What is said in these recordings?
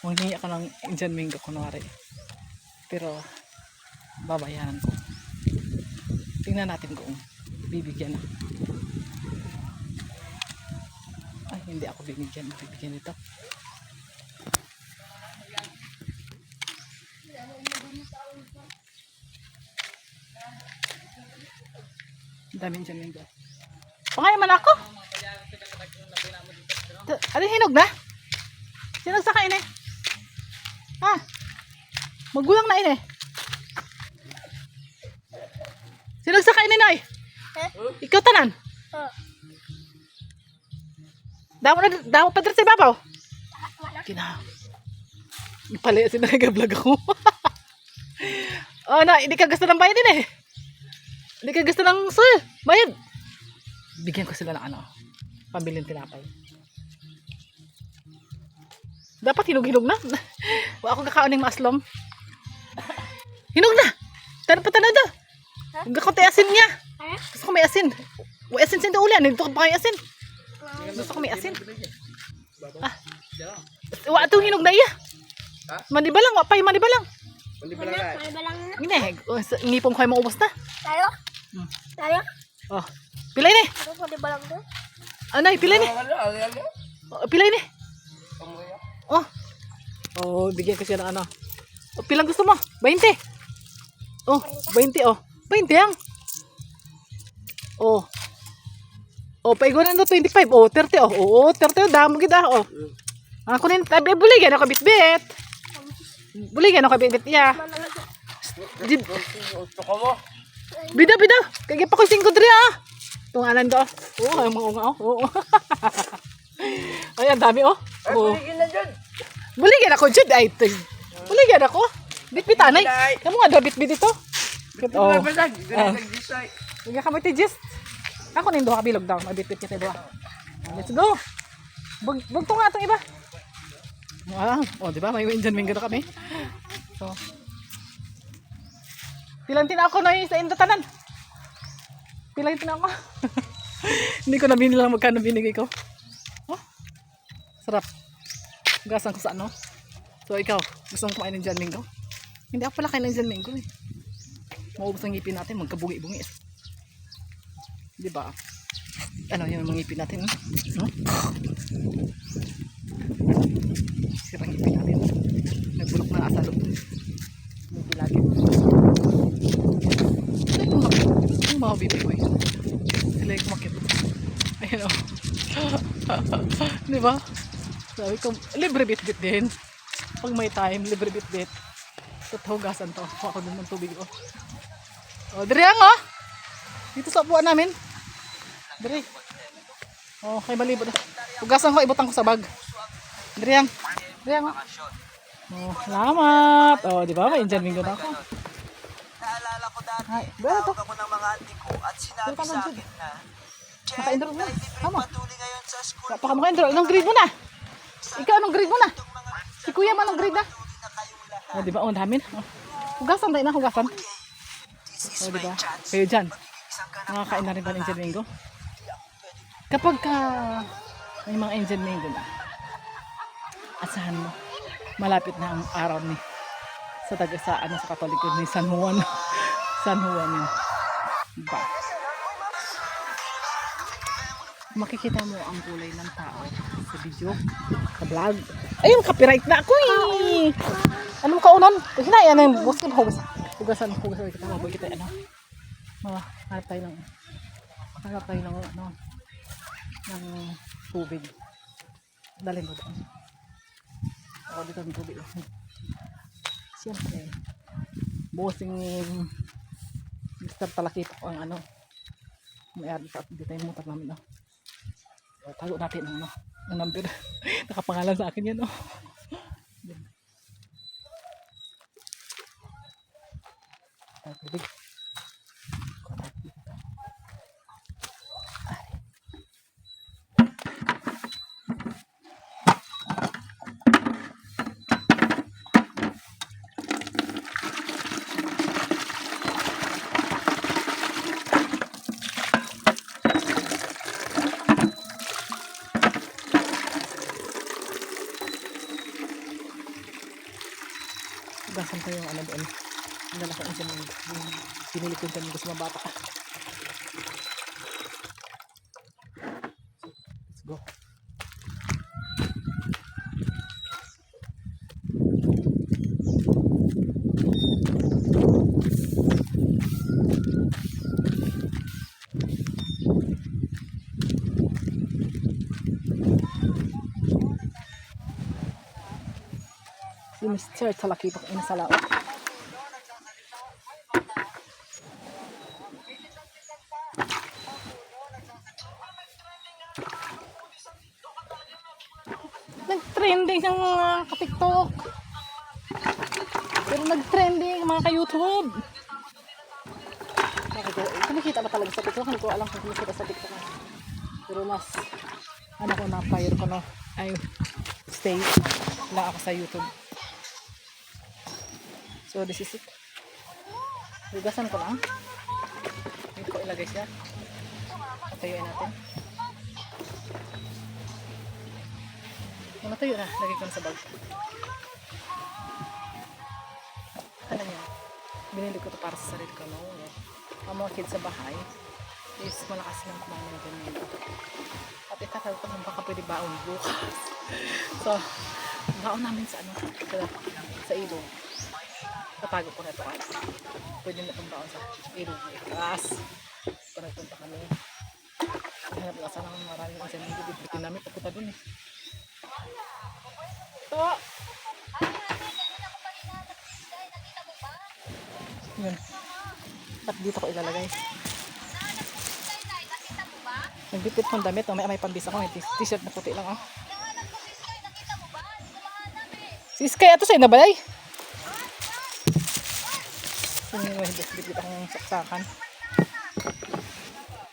Mangingi ako ng Indian mango kunwari. Pero, babayaran ko. Tingnan natin kung bibigyan na. Ay, hindi ako bibigyan. Bibigyan ito. Ang dami Indian mango. Pangayaman man ako? Ano hinog na? Sino sa kain eh? Ha? Magulang na ini. Sino sa kain Noy? Ikaw tanan. Damo na damo pa sa ibabaw. Kina. Pali si nag-vlog ako. oh, na, hindi ka gusto ng bayad din eh. Hindi ka gusto ng sul. Bayad. Bigyan ko sila ng ano. Pambilin tinapay. Dapat hinog-hinog na. Wa ako kakaon ng maaslom. Hinog na. Tanong pa tanong do. Huwag ako tayo asin niya. Gusto ko may asin. May asin sin ulan. Dito ka pa kayo asin. Gusto ko may asin. Ah. Wa itong hinog na iya. Manibalang. Wa pa manibalang. Hindi ba lang May balang na. Hindi. Ngipong ko ay maubos na. Tayo? Hmm. Tayo? Oh. Pilay ni. Ano po di balang doon? Anay, pilay ni. Oh, pilay ni. Pamuya. Oh. Oh, bigyan ko siya ng ano. Oh, pilang gusto mo? 20. Oh, 20 oh. 20 ang. Oh. Oh, paiguran do 25. Oh, 30 oh. Oo, 30 oh. Damo gid ah. Oh. Ako nin tabi ako bitbit. Buligan ako bitbit ya. Di, Gusto ko mo. bida bida. Kaya pa ko 5 diri ah. Tungalan do. Oo, ay mga oh. Oo. Ay, ang dami oh. Ay, Buligan ako, Jud. Ay, ito. Buligan ako. Bitbit anay. Kamu nga daw bitbit ito. Ito Oh. na ba lang? Ito Ah. na nag-decide. Huwag ka magtijis. Ako nin duha bilog daw. Mabitbit kita duha. Let's go. Bug bugto nga itong iba. Ah, oh, di ba? May Indian mango na kami. So. Pilantin ako na sa indatanan. Pilantin ako. Hindi ko na binilang magkano binigay ko. Oh, sarap. Gasan ko sa ano. So, ikaw, gusto mong kumain ng Indian mango? Hindi ako pala kain ng Indian mango eh. Maubos ang ngipin natin, magkabungi-bungi. Di ba? Ano yung mga ngipin natin? Hmm? Sira ang ngipin natin. Nagbulok na asalo. Hindi. Sila yung kumakit. Yung mga bibi ko eh. Sila yung kumakit. Ayun o. Di ba? Sabi ko, libre bit-bit din. Pag may time, libre bit-bit. Ito hugasan to. Ako din ng tubig ko. O, dire ang oh. Dito sa upuan namin. Dire. Oh, kay malibot. Hugasan ko, ibutang ko sa bag. Dire ang. Oh. Oh, salamat. Oh, di ba? May Indian mango na ako. Naalala ko dati, tawag ako ng mga auntie ko at sinabi sa akin na, Naka-enroll na. libre Tama. Napaka mo kayo. Anong grade mo na? Ikaw, anong grade mo na? Si kuya mo, anong grade na? na kayong lahat. Oh, di ba? Oh, dami. Oh. Hugasan tayo na, hugasan. Is Oh, di my ba? chance. Kayo dyan. Na Nakakain na rin ba ng Indian mango? Kapag ka may mga Indian mango na, asahan mo, malapit na ang araw ni sa taga sa ano sa Katoliko ni San Juan. San Juan yun. Diba? Makikita mo ang kulay ng tao sa video, sa vlog. Ayun, copyright na ako eh. Anong kaunon? Hinay, ano yung buskin, hugas. Hugasan, hugasan. Kita maboy kita, ano. Mga, hanap tayo ng, hanap tayo ng, ano, ng tubig. Dalhin ko doon. Ako dito ng tubig. Siyempre, bossing Mr. Talakito ang ano, may-ari sa dito yung motor namin, no. Tago natin ang, ano, ang number. Nakapangalan sa akin yan, no. Yan. Tayo Gasan ko yung ano doon. Dala ko yung yung pinili ko yung gusto mabata. Si Mr. Talakipak inasalao. Nag-trending ang mga ka-TikTok. Pero nag-trending mga ka-YouTube. Kumikita ba talaga sa TikTok? Hindi ko alam kung kumikita sa TikTok. Pero mas, ano ko na, fire ko no, ay stay lang ako sa YouTube. So, this is it. Hugasan ko lang. Hindi ko ilagay siya. Patayuin natin. Natuyo na, lagay ko na sa bag. Ano yan? Binili ko to para sa sarili ko. No? Ang mga kids sa bahay is malakas silang kumain ng ganyan. At itatawag ko ng baka pwede baon bukas. so, baon namin sa ano, sa, sa ilog. Tatago ko na ito. Pwede na itong baon sa ilog. Bukas. Kung nagpunta kami. Hanap na sana ng maraming isa ng bibig. Bitin namin papunta dun eh. Ito. Yun. At dito ko ilalagay. Nagbitbit kong damit. May may pambisa ko. T-shirt na puti lang. Oh. Si Sky, ato sa'yo na ba bitbit akong saksakan.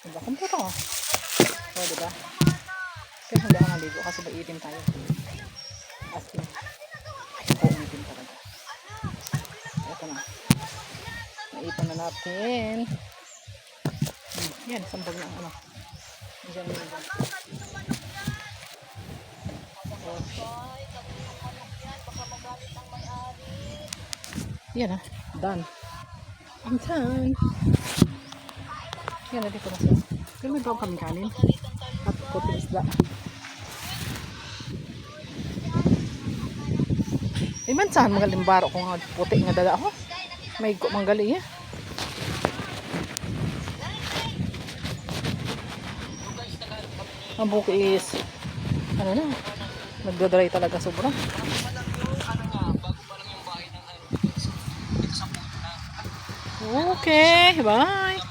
Diba? Kumpara ko. O, diba? Kaya hindi ako naligo kasi maitim tayo. As in. Ay, maitim talaga. Ito na. Naipon na natin. Hmm, Yan, sambag na ang ano. Diyan, diyan, diyan. Yan ah, done. I'm done. Yan na dito na siya. Pero may bawang kami kanin. At puting isda. Eh man saan mga limbaro ko nga puti nga dala ako. May go manggali eh. Ang buki is ano na nagdodry talaga sobra. Okay, bye.